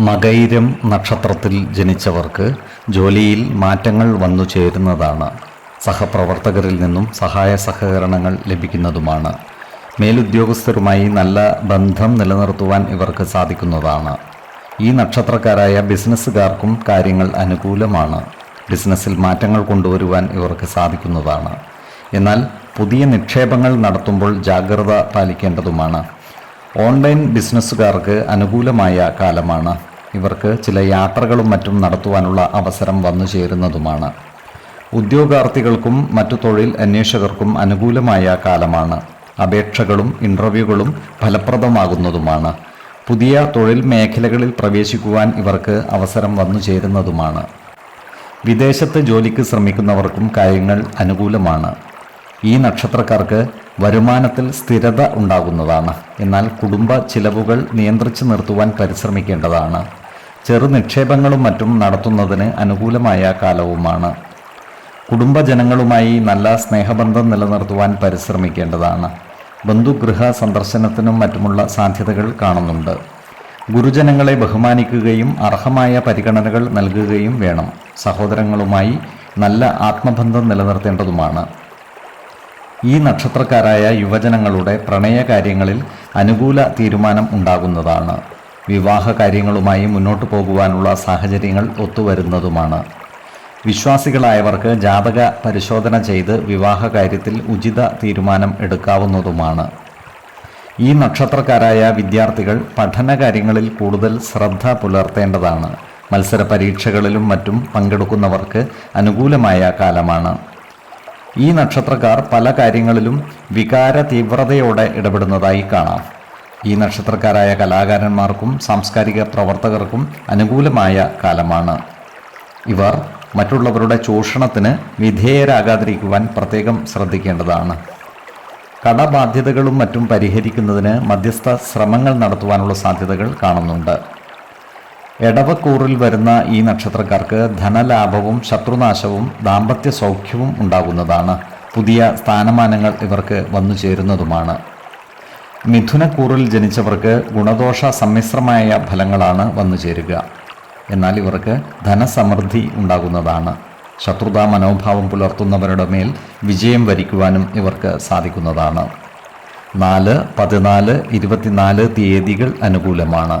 മകൈരം നക്ഷത്രത്തിൽ ജനിച്ചവർക്ക് ജോലിയിൽ മാറ്റങ്ങൾ വന്നു ചേരുന്നതാണ്. സഹപ്രവർത്തകരിൽ നിന്നും സഹായ സഹകരണങ്ങൾ ലഭിക്കുന്നതുമാണ്. മേലുദ്യോഗസ്ഥരുമായി നല്ല ബന്ധം നിലനിർത്തുവാൻ ഇവർക്ക് സാധിക്കുന്നതാണ്. ഈ നക്ഷത്രക്കാരായ ബിസിനസ്സുകാർക്കും കാര്യങ്ങൾ അനുകൂലമാണ്. ബിസിനസ്സിൽ മാറ്റങ്ങൾ കൊണ്ടുവരുവാൻ ഇവർക്ക് സാധിക്കുന്നതാണ്. എന്നാൽ പുതിയ നിക്ഷേപങ്ങൾ നടത്തുമ്പോൾ ജാഗ്രത പാലിക്കേണ്ടതുമാണ്. ഓൺലൈൻ ബിസിനസ്സുകാർക്ക് അനുകൂലമായ കാലമാണ്. ഇവർക്ക് ചില യാത്രകളും മറ്റും നടത്തുവാനുള്ള അവസരം വന്നു ചേരുന്നതുമാണ്. ഉദ്യോഗാർത്ഥികൾക്കും മറ്റു തൊഴിൽ അന്വേഷകർക്കും അനുകൂലമായ കാലമാണ്. അപേക്ഷകളും ഇന്റർവ്യൂകളും ഫലപ്രദമാകുന്നതുമാണ്. പുതിയ തൊഴിൽ മേഖലകളിൽ പ്രവേശിക്കുവാൻ ഇവർക്ക് അവസരം വന്നു ചേരുന്നതുമാണ്. വിദേശത്ത് ജോലിക്ക് ശ്രമിക്കുന്നവർക്കും കാര്യങ്ങൾ അനുകൂലമാണ്. ഈ നക്ഷത്രക്കാർക്ക് വരുമാനത്തിൽ സ്ഥിരത ഉണ്ടാകുന്നതാണ്. എന്നാൽ കുടുംബ ചിലവുകൾ നിയന്ത്രിച്ചു നിർത്തുവാൻ പരിശ്രമിക്കേണ്ടതാണ്. ചെറു നിക്ഷേപങ്ങളും മറ്റും നടത്തുന്നതിന് അനുകൂലമായ കാലവുമാണ്. കുടുംബജനങ്ങളുമായി നല്ല സ്നേഹബന്ധം നിലനിർത്തുവാൻ പരിശ്രമിക്കേണ്ടതാണ്. ബന്ധുഗൃഹ സന്ദർശനത്തിനും മറ്റുമുള്ള സാധ്യതകൾ കാണുന്നുണ്ട്. ഗുരുജനങ്ങളെ ബഹുമാനിക്കുകയും അർഹമായ പരിഗണനകൾ നൽകുകയും വേണം. സഹോദരങ്ങളുമായി നല്ല ആത്മബന്ധം നിലനിർത്തേണ്ടതുമാണ്. ഈ നക്ഷത്രക്കാരായ യുവജനങ്ങളുടെ പ്രണയകാര്യങ്ങളിൽ അനുകൂല തീരുമാനം ഉണ്ടാകുന്നതാണ്. വിവാഹ കാര്യങ്ങളുമായി മുന്നോട്ട് പോകുവാനുള്ള സാഹചര്യങ്ങൾ ഒത്തുവരുന്നതുമാണ്. വിശ്വാസികളായവർക്ക് ജാതക പരിശോധന ചെയ്ത് വിവാഹ കാര്യത്തിൽ ഉചിത തീരുമാനം എടുക്കാവുന്നതുമാണ്. ഈ നക്ഷത്രക്കാരായ വിദ്യാർത്ഥികൾ പഠന കാര്യങ്ങളിൽ കൂടുതൽ ശ്രദ്ധ പുലർത്തേണ്ടതാണ്. മത്സര പരീക്ഷകളിലും മറ്റും പങ്കെടുക്കുന്നവർക്ക് അനുകൂലമായ കാലമാണ്. ഈ നക്ഷത്രക്കാർ പല കാര്യങ്ങളിലും വികാര തീവ്രതയോടെ ഇടപെടുന്നതായി കാണാം. ഈ നക്ഷത്രക്കാരായ കലാകാരന്മാർക്കും സാംസ്കാരിക പ്രവർത്തകർക്കും അനുകൂലമായ കാലമാണ്. ഇവർ മറ്റുള്ളവരുടെ ചൂഷണത്തിന് വിധേയരാകാതിരിക്കുവാൻ പ്രത്യേകം ശ്രദ്ധിക്കേണ്ടതാണ്. കടബാധ്യതകളും മറ്റും പരിഹരിക്കുന്നതിന് മധ്യസ്ഥ ശ്രമങ്ങൾ നടത്തുവാനുള്ള സാധ്യതകൾ കാണുന്നുണ്ട്. എടവക്കൂറിൽ വരുന്ന ഈ നക്ഷത്രക്കാർക്ക് ധനലാഭവും ശത്രുനാശവും ദാമ്പത്യ സൗഖ്യവും ഉണ്ടാകുന്നതാണ്. പുതിയ സ്ഥാനമാനങ്ങൾ ഇവർക്ക് വന്നു ചേരുന്നതുമാണ്. മിഥുനക്കൂറിൽ ജനിച്ചവർക്ക് ഗുണദോഷ സമ്മിശ്രമായ ഫലങ്ങളാണ് വന്നു ചേരുക. എന്നാൽ ഇവർക്ക് ധനസമൃദ്ധി ഉണ്ടാകുന്നതാണ്. ശത്രുതാ മനോഭാവം പുലർത്തുന്നവരുടെ മേൽ വിജയം വരിക്കുവാനും ഇവർക്ക് സാധിക്കുന്നതാണ്. നാല് പതിനാല് ഇരുപത്തിനാല് തീയതികൾ അനുകൂലമാണ്.